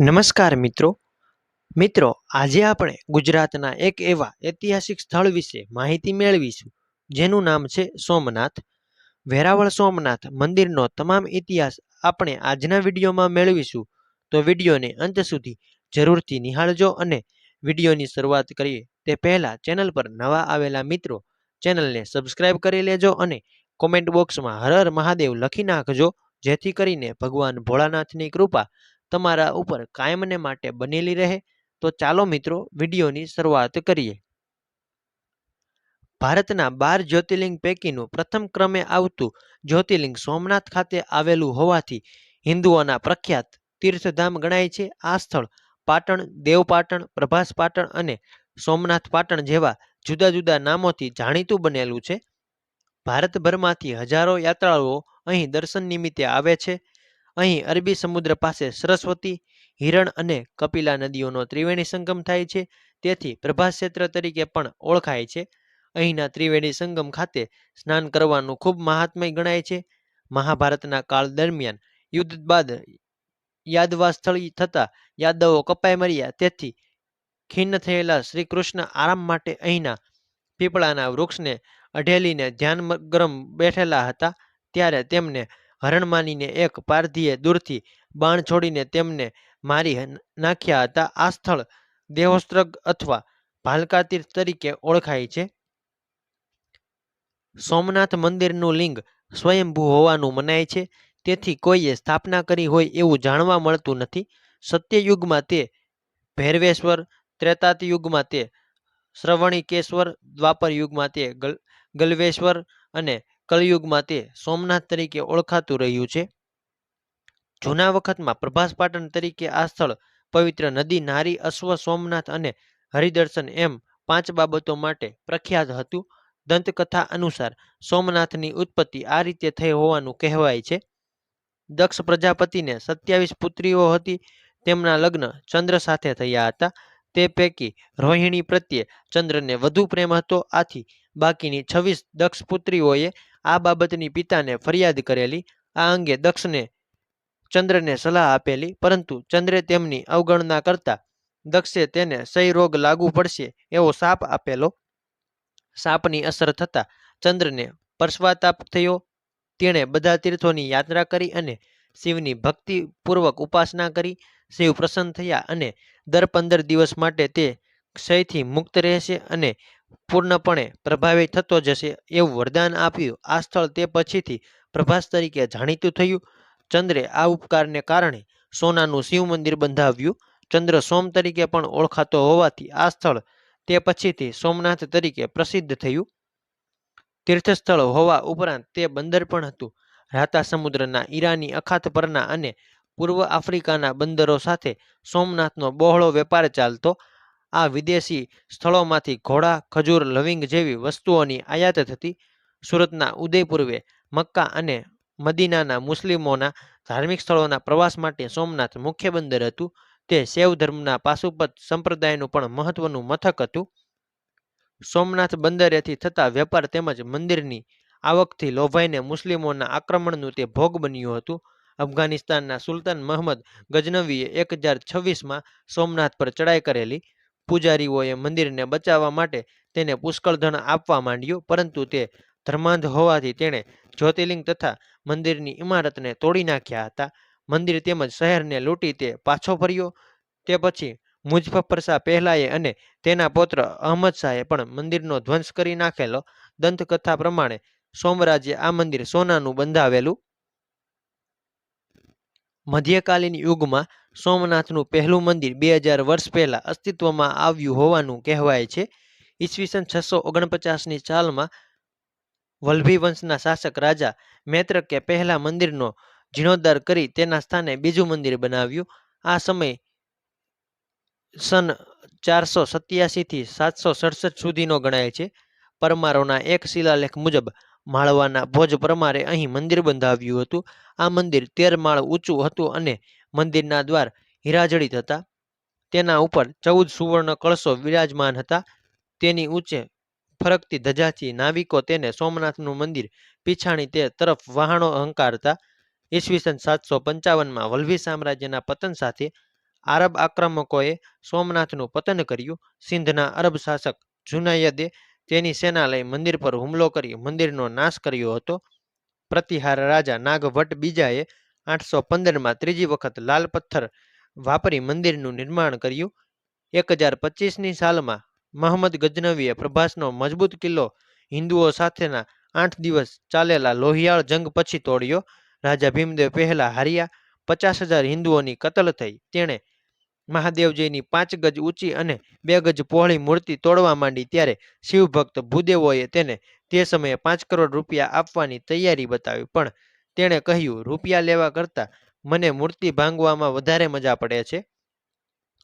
નમસ્કાર મિત્રો. મિત્રો, આજે આપણે ગુજરાતના એક એવા ઐતિહાસિક સ્થળ વિશે માહિતી મેળવીશું, જેનું નામ છે સોમનાથ. વેરાવળ સોમનાથ મંદિરનો તમામ ઇતિહાસ આપણે આજના વિડીયોમાં મેળવીશું. તો વિડીયોને અંત સુધી જરૂરથી નિહાળજો અને વિડીયોની શરૂઆત કરીએ. તે પહેલાં ચેનલ પર નવા આવેલા મિત્રો, ચેનલને સબસ્ક્રાઇબ કરી લેજો અને કોમેન્ટ બોક્સમાં હર હર મહાદેવ લખી નાખજો, જેથી કરીને ભગવાન ભોળાનાથની કૃપા તમારા ઉપર કાયમને માટે બનેલી રહે, તો ચાલો મિત્રો વિડીયોની શરૂઆત કરીએ. ભારતના બાર જ્યોતિર્લિંગ પૈકીનું પ્રથમ ક્રમે આવતું જ્યોતિર્લિંગ સોમનાથ ખાતે આવેલું હોવાથી હિન્દુઓના પ્રખ્યાત તીર્થધામ ગણાય છે. આ સ્થળ પાટણ, દેવપાટણ, પ્રભાસ પાટણ અને સોમનાથ પાટણ જેવા જુદા જુદા નામોથી જાણીતું બનેલું છે. ભારતભરમાંથી હજારો યાત્રાળુઓ અહીં દર્શન નિમિત્તે આવે છે. અહીં અરબી સમુદ્ર પાસે સરસ્વતી, હિરણ અને કપિલા નદીઓનો ત્રિવેણી સંગમ થાય છે. તેથી પ્રભાસ ક્ષેત્ર તરીકે પણ ઓળખાય છે. અહીંના ત્રિવેણી સંગમ ખાતે સ્નાન કરવાનું ખૂબ મહાત્મય ગણાય છે. મહાભારતના કાળ દરમિયાન યુદ્ધ બાદ યાદવા સ્થળી થતા યાદવો કપાઈ મર્યા. તેથી ખિન્ન થયેલા શ્રી કૃષ્ણ આરામ માટે અહીંના પીપળાના વૃક્ષને અઢેલીને ધ્યાનગરમ બેઠેલા હતા. ત્યારે તેમને હરણ માનીને એક પારધીએ દૂરથી બાણ છોડીને તેમને મારી નાખ્યા હતા. આ સ્થળ દેહોસ્ત્રગ અથવા ભાલકા તીર્થ તરીકે ઓળખાય છે. સોમનાથ મંદિરનું લિંગ સ્વયંભૂ હોવાનું મનાય છે. તેથી કોઈએ સ્થાપના કરી હોય એવું જાણવા મળતું નથી. સત્યયુગમાં તે ભૈરવેશ્વર ત્રેતાત યુગમાં તે શ્રવણિકેશ્વર દ્વાપર યુગમાં તે ગલ, ગલવેશ્વર અને કલયુગમાં તે સોમનાથ તરીકે ઓળખાતું રહ્યું છે. જૂના વખતમાં પ્રભાસ પાટણ તરીકે આ સ્થળ પવિત્ર નદી, નારી, અશ્વ, સોમનાથ અને હરિદર્શન એમ પાંચ બાબતો માટે પ્રખ્યાત હતું. દંતકથા અનુસાર સોમનાથની ઉત્પત્તિ આ રીતે થઈ હોવાનું કહેવાય છે. દક્ષ પ્રજાપતિને સત્યાવીસ પુત્રીઓ હતી. તેમના લગ્ન ચંદ્ર સાથે થયા હતા. તે પૈકી રોહિણી પ્રત્યે ચંદ્રને વધુ પ્રેમ હતો. આથી બાકીની છવ્વીસ દક્ષ પુત્રીઓએ આ બાબતની પિતાને ફરિયાદ કરેલી, આ અંગે દક્ષને, ચંદ્રને સલાહ આપેલી, પરંતુ ચંદ્રે તેમની અવગણના કરતા દક્ષે તેને સહી રોગ લાગુ પડશે એવો સાપ આપેલો. સાપની અસર થતાં ચંદ્રને પરસ્વાતાપ થયો. તેણે બધા તીર્થોની યાત્રા કરી અને શિવની ભક્તિપૂર્વક ઉપાસના કરી. શિવ પ્રસન્ન થયા અને દર પંદર દિવસ માટે તે ક્ષયથી મુક્ત રહેશે અને પૂર્ણપણે પ્રભાવિત થતો જશે એવું વરદાન આપ્યું. આ સ્થળ તે પછીથી પ્રભાસ તરીકે જાણીતું થયું. ચંદ્રે આ ઉપકારને કારણે સોનાનું શિવ મંદિર બંધાવ્યું. ચંદ્ર સોમ તરીકે પણ ઓળખાતો હોવાથી આ સ્થળ તે પછીથી સોમનાથ તરીકે પ્રસિદ્ધ થયું. તીર્થસ્થળ હોવા ઉપરાંત તે બંદર પણ હતું. રાતા સમુદ્રના ઈરાની અખાત પરના અને પૂર્વ આફ્રિકાના બંદરો સાથે સોમનાથનો બહોળો વેપાર ચાલતો આ વિદેશી સ્થળોમાંથી ઘોડા, ખજૂર, લવિંગ જેવી વસ્તુઓની આયાત થતી સુરતના ઉદયપૂર્વે મક્કા અને મદીનાના મુસ્લિમોના ધાર્મિક સ્થળોના પ્રવાસ માટે સોમનાથ મુખ્ય બંદર હતું. તે શૈવ ધર્મના પાશુપત સંપ્રદાયનું પણ મહત્વનું મથક હતું. સોમનાથ બંદરેથી થતા વેપાર તેમજ મંદિરની આવકથી લોભાઈને મુસ્લિમોના આક્રમણનું તે ભોગ બન્યું હતું. અફઘાનિસ્તાનના સુલતાન મહમદ ગજનવીએ એક હજાર છવ્વીસમાં સોમનાથ પર ચડાઈ કરેલી પૂજારીઓએ મંદિરને બચાવવા માટે તેને પુષ્કળ ધન આપવા માંડ્યું, પરંતુ તે ધર્માંધ હોવાથી તેણે જ્યોતિર્લિંગ તથા મંદિરની ઇમારતને તોડી નાખ્યા હતા. મંદિર તેમજ શહેરને લૂંટી તે પાછો ફર્યો. તે પછી મુઝફ્ફર શાહ પહેલાએ અને તેના પૌત્ર અહમદ શાહે પણ મંદિરનો ધ્વંસ કરી નાખેલો. દંતકથા પ્રમાણે સોમરાજ્ય આ મંદિર સોનાનું બંધાવેલું મધ્યકાલીન યુગમાં સોમનાથનું પહેલું મંદિર બે હજાર વર્ષ પહેલાં અસ્તિત્વમાં આવ્યું હોવાનું કહેવાય છે. ઈસવીસન છસો ઓગણપચાસની ચાલમાં વલ્લભી વંશના શાસક રાજા મૈત્રકે પહેલા મંદિરનો જીર્ણોદ્ધાર કરી તેના સ્થાને બીજું મંદિર બનાવ્યું. આ સમય સન ચારસો સત્યાસીથી સાતસો સડસઠ સુધીનો ગણાય છે. પરમારોના એક શિલાલેખ મુજબ માળવાના ભોજ પ્રમાણે અહીં મંદિર બંધાવ્યું હતું. આ મંદિર તેર માળ ઊંચું હતું અને મંદિરના દ્વાર હીરાજડિત હતા. તેના ઉપર ચૌદ સુવર્ણ કળશો વિરાજમાન હતા. તેની ઊંચે ફરકતી ધજાથી નાવિકો તેને સોમનાથનું મંદિર પીછાણી તે તરફ વહાણો હંકારતા ઈસવીસન સાતસો પંચાવનમાં વલ્લભી સામ્રાજ્યના પતન સાથે આરબ આક્રમકોએ સોમનાથનું પતન કર્યું. સિંધના અરબ શાસક જુનાયદે તેની સેના લઈ મંદિર પર હુમલો કરી મંદિરનો નાશ કર્યો હતો. પ્રતિહાર રાજા નાગભટ્ટ બીજાએ આઠસો પંદરમાં ત્રીજી વખત લાલ પથ્થર વાપરી મંદિરનું નિર્માણ કર્યું. એક હજાર પચીસની સાલમાં મહંમદ ગજનવીએ પ્રભાસનો મજબૂત કિલ્લો હિન્દુઓ સાથેના આઠ દિવસ ચાલેલા લોહિયાળ જંગ પછી તોડ્યો. રાજા ભીમદેવ પહેલા હાર્યા. પચાસ હજાર હિન્દુઓની કતલ થઈ. તેણે મહાદેવજીની પાંચ ગજ ઊંચી અને બે ગજ પહોળી મૂર્તિ તોડવા માંડી ત્યારે શિવભક્ત ભૂદેવોએ તેને તે સમયે પાંચ કરોડ રૂપિયા આપવાની તૈયારી બતાવી. પણ તેણે કહ્યું, રૂપિયા લેવા કરતાં મને મૂર્તિ ભાંગવામાં વધારે મજા પડે છે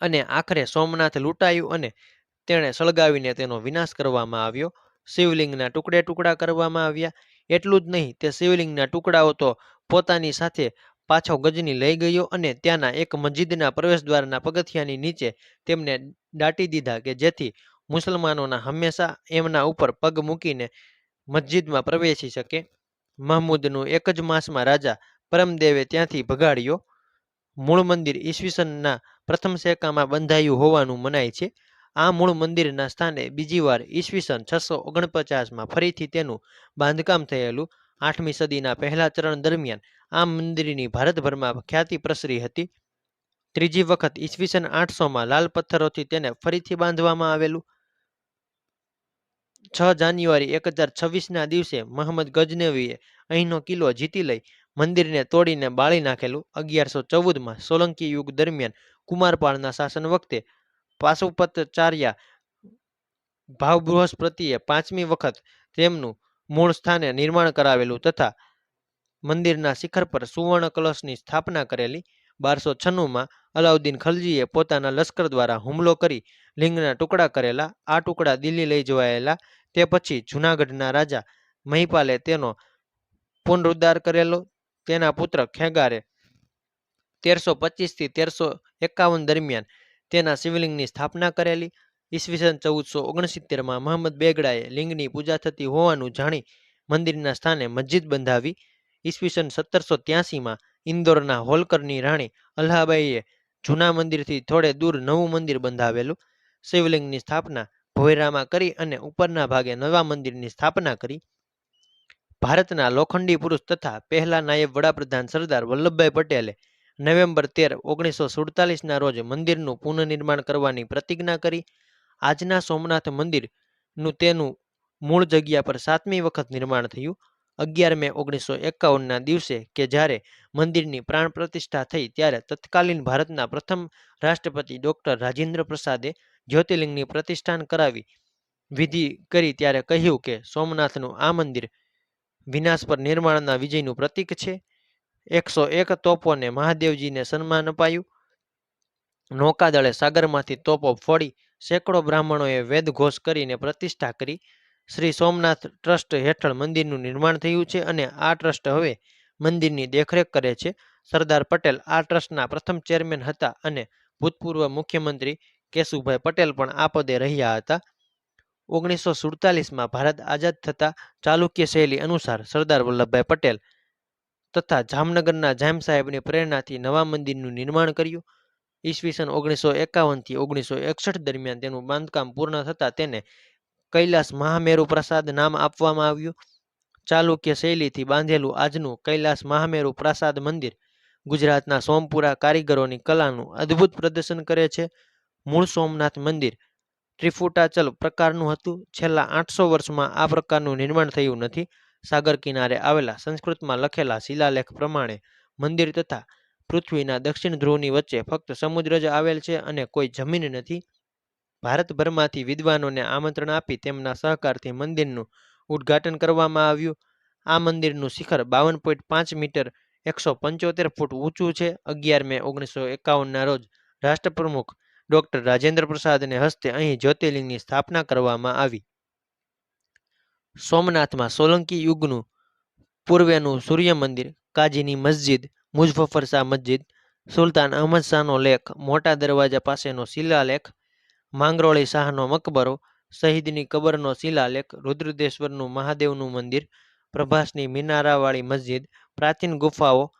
અને આખરે સોમનાથ લૂંટાયું અને તેણે સળગાવીને તેનો વિનાશ કરવામાં આવ્યો. શિવલિંગના ટુકડે ટુકડા કરવામાં આવ્યા. એટલું જ નહીં, તે શિવલિંગના ટુકડાઓ તો પોતાની સાથે પાછો ગજની લઈ ગયો અને ત્યાંના એક મસ્જિદના પ્રવેશદ્વારના પગથિયાની નીચે તેમને દાટી દીધા કે જેથી મુસલમાનોના હંમેશા એમના ઉપર પગ મૂકીને મસ્જિદમાં પ્રવેશી શકે. મહમૂદનું એક જ માસમાં રાજા પરમદેવે ત્યાંથી ભગાડ્યો. મૂળ મંદિર ઈસવીસનના પ્રથમ શેકામાં બંધાયું હોવાનું મનાય છે. આ મૂળ મંદિરના સ્થાને બીજી વાર ઈસવીસન છસો ઓગણપચાસમાં ફરીથી તેનું બાંધકામ થયેલું. આઠમી સદીના પહેલા ચરણ દરમિયાન આ મંદિરની ભારતભરમાં ખ્યાતિ પ્રસરી હતી. ત્રીજી વખત ઈસવીસન આઠસોમાં લાલ પથ્થરોથી તેને ફરીથી બાંધવામાં આવેલું. છ જાન્યુઆરી એક હજાર છવ્વીસના દિવસે મહંમદ ગજનવીએ અહીંનો કિલ્લો જીતી લઈ મંદિરને તોડીને બાળી નાખેલું. અગિયારસો ચૌદમાં સોલંકી યુગ દરમિયાન કુમારપાળના શાસન વખતે પાશુપતચાર્યા ભાવ બૃહસ્પતિએ પાંચમી વખત તેમનું મૂળ સ્થાને નિર્માણ કરાવેલું તથા મંદિરના શિખર પર સુવર્ણ કલશની સ્થાપના કરેલી બારસો છન્નુંમાં અલાઉદ્દીન ખલજીએ પોતાના લશ્કર દ્વારા હુમલો કરી લિંગના ટુકડા કરેલા, આ ટુકડા દિલ્હી લઈ જવાયેલા, તે પછી જૂનાગઢના રાજા મહિપાલે તેનો પુનરુદ્ધાર કરેલો, તેના પુત્ર ખેગારે તેરસો પચીસથી તેરસો એકાવન દરમિયાન તેના શિવલિંગની સ્થાપના કરેલી, ઈસવીસન ચૌદસો ઓગણસિત્તેરમાં મહંમદ બેગડાએ લિંગની પૂજા થતી હોવાનું જાણી મંદિરના સ્થાને મસ્જિદ બંધાવી ઈસવીસન સત્તરસો ત્યાસીમાં ઇન્દોરના હોલકરની રાણી અલ્હાબાઈએ જૂના મંદિરથી થોડે દૂર નવું મંદિર બંધાવેલું. શિવલિંગની સ્થાપના ભોયરામાં કરી અને ઉપરના ભાગે નવા મંદિરની સ્થાપના કરી. ભારતના લોખંડી પુરુષ તથા પહેલા નાયબ વડાપ્રધાન સરદાર વલ્લભભાઈ પટેલે નવેમ્બર તેર, ઓગણીસો સુડતાલીસના રોજ મંદિરનું પુનઃનિર્માણ કરવાની પ્રતિજ્ઞા કરી. આજના સોમનાથ મંદિરનું તેનું મૂળ જગ્યા પર સાતમી વખત નિર્માણ થયું. અગિયાર મે ઓગણીસો એકાવનના દિવસે કે જ્યારે મંદિરની પ્રાણ પ્રતિષ્ઠા થઈ ત્યારે તત્કાલીન ભારતના પ્રથમ રાષ્ટ્રપતિ ડોક્ટર રાજેન્દ્ર પ્રસાદે જ્યોતિર્લિંગની પ્રતિષ્ઠાન કરાવી વિધિ કરી ત્યારે કહ્યું કે સોમનાથનું આ મંદિર વિનાશ પર નિર્માણના વિજયનું પ્રતીક છે. એકસો એક તોપોને મહાદેવજીને સન્માન અપાયું. નૌકાદળે સાગરમાંથી તોપો ફોડી સેંકડો બ્રાહ્મણોએ વેદ ઘોષ કરીને પ્રતિષ્ઠા કરી. શ્રી સોમનાથ ટ્રસ્ટ હેઠળ મંદિરનું નિર્માણ થયું છે અને આ ટ્રસ્ટ હવે મંદિરની દેખરેખ કરે છે. સરદાર પટેલ આ ટ્રસ્ટના પ્રથમ ચેરમેન હતા અને ભૂતપૂર્વ મુખ્યમંત્રી કેશુભાઈ પટેલ પણ આ પદે રહ્યા હતા. ઓગણીસો સુડતાલીસમાં ભારત આઝાદ થતાં ચાલુક્ય શૈલી અનુસાર સરદાર વલ્લભભાઈ પટેલ તથા જામનગરના જામ સાહેબની પ્રેરણાથી નવા મંદિરનું નિર્માણ કર્યું. ઈસવીસન ઓગણીસો એકાવનથી ઓગણીસો એકસઠ દરમિયાન તેનું બાંધકામ પૂર્ણ થતાં તેને કૈલાસ મહામેરુ પ્રસાદ નામ આપવામાં આવ્યું. ચાલુક્ય શૈલીથી બાંધેલું આજનું કૈલાસ મહામેરુ પ્રાસાદ મંદિર ગુજરાતના સોમપુરા કારીગરોની કલાનું અદ્ભુત પ્રદર્શન કરે છે. મૂળ સોમનાથ મંદિર ત્રિફુટાચલ પ્રકારનું હતું. છેલ્લા આઠસો વર્ષમાં આ પ્રકારનું નિર્માણ થયું નથી. સાગર કિનારે આવેલા સંસ્કૃતમાં લખેલા શિલાલેખ પ્રમાણે મંદિર તથા પૃથ્વીના દક્ષિણ ધ્રુવની વચ્ચે ફક્ત સમુદ્ર જ આવેલ છે અને કોઈ જમીન નથી. ભારતભરમાંથી વિદ્વાનોને આમંત્રણ આપી તેમના સહકારથી મંદિરનું ઉદ્ઘાટન કરવામાં આવ્યું. આ મંદિરનું શિખર બાવન પોઈન્ટ પાંચ મીટર એકસો પંચોતેર ફૂટ ઊંચું છે. અગિયાર મે ઓગણીસો એકાવનના રોજ રાષ્ટ્રપ્રમુખ ડોક્ટર રાજેન્દ્ર પ્રસાદને હસ્તે અહીં જ્યોતિર્લિંગની સ્થાપના કરવામાં આવી. સોમનાથમાં સોલંકી યુગનું પૂર્વેનું સૂર્ય મંદિર, કાજીની મસ્જિદ મુઝફ્ફર શાહ મસ્જિદ, સુલતાન અહમદ શાહનો લેખ, મોટા દરવાજા પાસેનો શિલાલેખ માંગરોળી શાહનો મકબરો, શહીદની કબરનો શિલાલેખ, રુદ્રદેશ્વરનું મહાદેવનું મંદિર, પ્રભાસની મિનારાવાળી મસ્જિદ, પ્રાચીન ગુફાઓ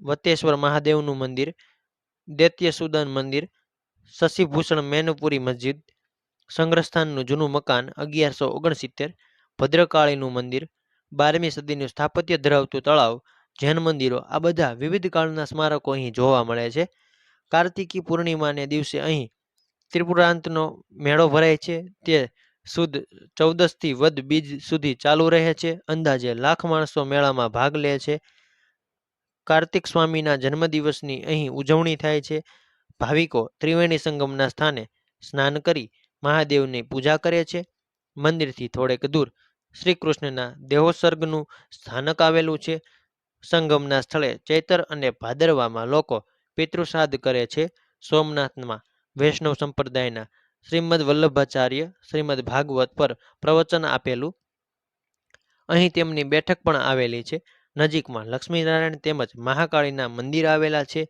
વતેશ્વર મહાદેવનું મંદિર, દૈત્યસુદન મંદિર, શશિભૂષણ મેનપુરી મસ્જિદ, સંગ્રહસ્થાનનું જૂનું મકાન અગિયારસો ઓગણસિત્તેર, ભદ્રકાળીનું મંદિર, બારમી સદીનું સ્થાપત્ય ધરાવતું તળાવ, જૈન મંદિરો, આ બધા વિવિધ કાળના સ્મારકો અહીં જોવા મળે છે. કાર્તિકી પૂર્ણિમાને દિવસે અહીં ત્રિપુરાંતનો મેળો ભરાય છે. તે સુદ ચૌદસથી વધ બીજ સુધી ચાલુ રહે છે. અંદાજે લાખ માણસો મેળામાં ભાગ લે છે. કાર્તિક સ્વામીના જન્મદિવસની અહીં ઉજવણી થાય છે. ભાવિકો ત્રિવેણી સંગમના સ્થાને સ્નાન કરી મહાદેવની પૂજા કરે છે. મંદિરથી થોડેક દૂર શ્રી કૃષ્ણના દેહોસર્ગનું સ્થાનક આવેલું છે. સંગમના સ્થળે ચૈતર અને ભાદરવામાં લોકો પિતૃશ્રાદ્ધ કરે છે. સોમનાથમાં વૈષ્ણવ સંપ્રદાયના શ્રીમદ વલ્લભાચાર્ય શ્રીમદ ભાગવત પર પ્રવચન આપેલું. અહીં તેમની બેઠક પણ આવેલી છે. નજીકમાં લક્ષ્મીનારાયણ તેમજ મહાકાળીના મંદિર આવેલા છે.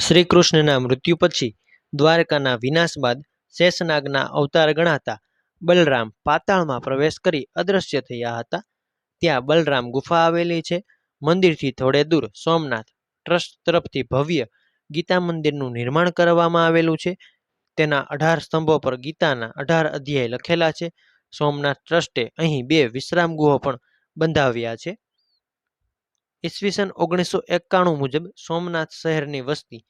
શ્રી કૃષ્ણના મૃત્યુ પછી દ્વારકાના વિનાશ બાદ શેષનાગના અવતાર ગણાતા બલરામ પાતાળમાં પ્રવેશ કરી અદૃશ્ય થયા હતા. ત્યાં બલરામ ગુફા આવેલી છે. મંદિરથી થોડે દૂર સોમનાથ ટ્રસ્ટ તરફથી ભવ્ય ગીતા મંદિરનું નિર્માણ કરવામાં આવેલું છે. તેના અઢાર સ્તંભો પર ગીતાના અઢાર અધ્યાય લખેલા છે. સોમનાથ ટ્રસ્ટે અહીં બે વિશ્રામ ગૃહો પણ બંધાવ્યા છે. ઈસવીસન ઓગણીસો એકાણું મુજબ સોમનાથ શહેરની વસ્તી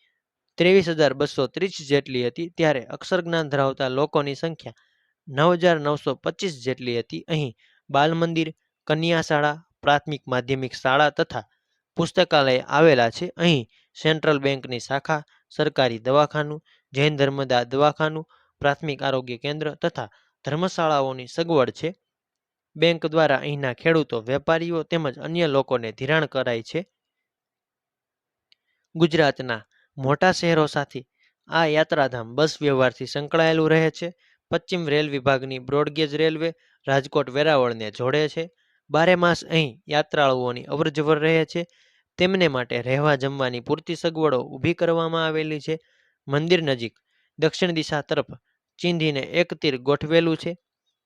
ત્રેવીસ હજાર બસો ત્રીસ જેટલી હતી, ત્યારે અક્ષર જ્ઞાન ધરાવતા લોકોની સંખ્યા નવ હજાર નવસો પચીસ જેટલી હતી. અહીં બાલ મંદિર કન્યા શાળા પ્રાથમિક માધ્યમિક શાળા તથા પુસ્તકાલય આવેલા છે. અહીં સેન્ટ્રલ બેંકની શાખા, સરકારી દવાખાનું, જૈન ધર્મદા દવાખાનું, પ્રાથમિક આરોગ્ય કેન્દ્ર તથા ધર્મશાળાઓની સગવડ છે. બેંક દ્વારા અહીંના ખેડૂતો, વેપારીઓ તેમજ અન્ય લોકોને ધિરાણ કરાય છે. ગુજરાતના મોટા શહેરો સાથે આ યાત્રાધામ બસ વ્યવહારથી સંકળાયેલું રહે છે. પશ્ચિમ રેલ વિભાગની બ્રોડગેજ રેલવે રાજકોટ વેરાવળને જોડે છે. બારે માસ અહીં યાત્રાળુઓની અવરજવર રહે છે. તેમને માટે રહેવા જમવાની પૂરતી સગવડો ઊભી કરવામાં આવેલી છે. મંદિર નજીક, દક્ષિણ દિશા તરફ ચીંધીને એક તીર ગોઠવેલું છે,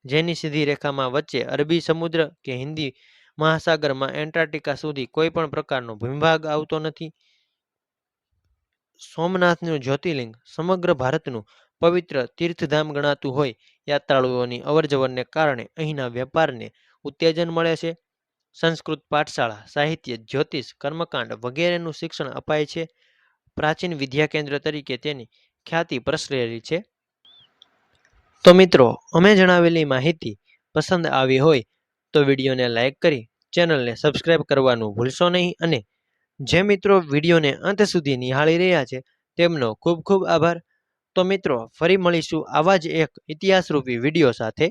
જેની સીધી રેખામાં વચ્ચે અરબી સમુદ્ર કે હિન્દી મહાસાગરમાં એન્ટાર્કટિકા સુધી કોઈ પણ પ્રકારનો ભૂમિભાગ આવતો નથી. સોમનાથનું જ્યોતિર્લિંગ સમગ્ર ભારતનું પવિત્ર તીર્થધામ ગણાતું હોય, યાત્રાળુઓની અવરજવરને કારણે અહીંના વેપારને ઉત્તેજન મળે છે. સંસ્કૃત પાઠશાળા, સાહિત્ય, જ્યોતિષ, કર્મકાંડ વગેરેનું શિક્ષણ અપાય છે. પ્રાચીન વિદ્યા કેન્દ્ર તરીકે તેની ખ્યાતિ પ્રસરેલી છે. તો મિત્રો, અમે જણાવેલી માહિતી પસંદ આવી હોય તો વિડીયોને લાઇક કરી ચેનલને સબસ્ક્રાઈબ કરવાનું ભૂલશો નહીં અને જે મિત્રો વિડીયોને અંત સુધી નિહાળી રહ્યા છે તેમનો ખૂબ ખૂબ આભાર. તો મિત્રો, ફરી મળીશું આવા જ એક ઇતિહાસરૂપી વીડિયો સાથે.